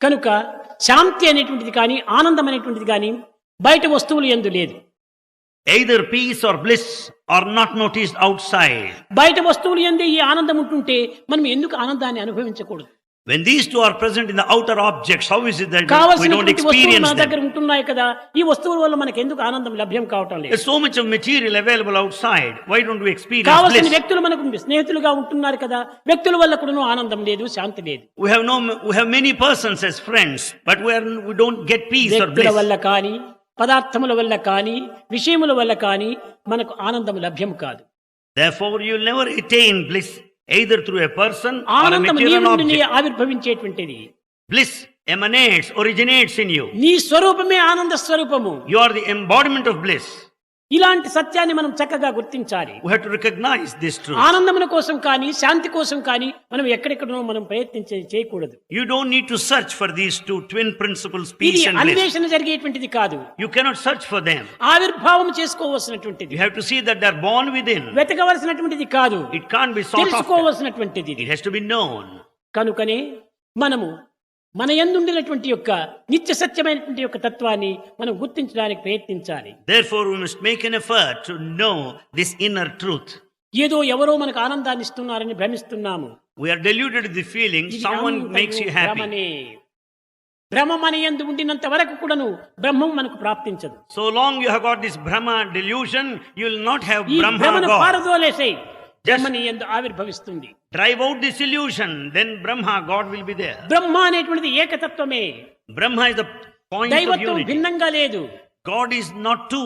కనుక శాంతి అనేటువంటిది కానీ ఆనందం అనేటువంటిది కానీ బయట వస్తువులు ఎందు లేదు Either peace or bliss are not noticed outside. బయట వస్తువులు ఎందు ఈ ఆనందం ఉంటుంటే మనం ఎందుకు ఆనందాన్ని అనుభవించకూడదు When these two are present in the outer objects, how is it that we don't కావలసినటువంటి వస్తువులు experience మన దగ్గర them? ఉంటున్నాయి కదా ఈ వస్తువుల వల్ల మనకు ఎందుకు ఆనందం లభ్యం కావటం లేదు There's so much of material available outside. Why don't we experience కావలసిన bliss? వ్యక్తులు మనకు స్నేహితులుగా ఉంటున్నారు కదా వ్యక్తుల వల్ల కూడా ఆనందం లేదు శాంతి లేదు We have no, we have many persons as friends, but we are, we don't get peace or వ్యక్తుల bliss. వల్ల కానీ పదార్థముల వల్ల కానీ విషయముల వల్ల కానీ మనకు ఆనందం లభ్యం కాదు Therefore, you'll never attain bliss either through a person or a material object. ఆవిర్భవించేటువంటిది Bliss emanates, originates in you. నీ స్వరూపమే ఆనంద స్వరూపము You are the embodiment of bliss. ఇలాంటి సత్యాన్ని మనం చక్కగా గుర్తించాలి. రికగ్నైజ్ దిస్ ఆనందమున కోసం కానీ శాంతి కోసం కానీ మనం ఎక్కడెక్కడో మనం ప్రయత్నించే చేయకూడదు. You don't need to search for these two twin principle peace and అన్వేషణ జరిగేటువంటిది కాదు. You cannot search for them ఆవిర్భావం చేసుకోవాల్సినటువంటిది. You to see that within వెతకవలసినటువంటిది కాదు. It can't be sought of to be known కనుకనే మనము మన ఎందుండినటువంటి యొక్క నిత్య సత్యమైనటువంటి యొక్క తత్వాన్ని మనం గుర్తించడానికి ప్రయత్నించాలి. Therefore we must make an ఏదో ఎవరో మనకు ఆనందాన్ని ఇస్తున్నారని భ్రమిస్తున్నాము. We are deluded the feeling someone వరకు కూడాను బ్రహ్మం మనకు ప్రాప్తించదు. So long you have got this Brahma delusion you will not have Brahma god Germany ఆవిర్భవిస్తుంది. Drive out the solution then Brahma god will be there Brahma అనేటువంటిది ఏకతత్వమే. Brahma is the point of view భిన్నంగా లేదు. God is not to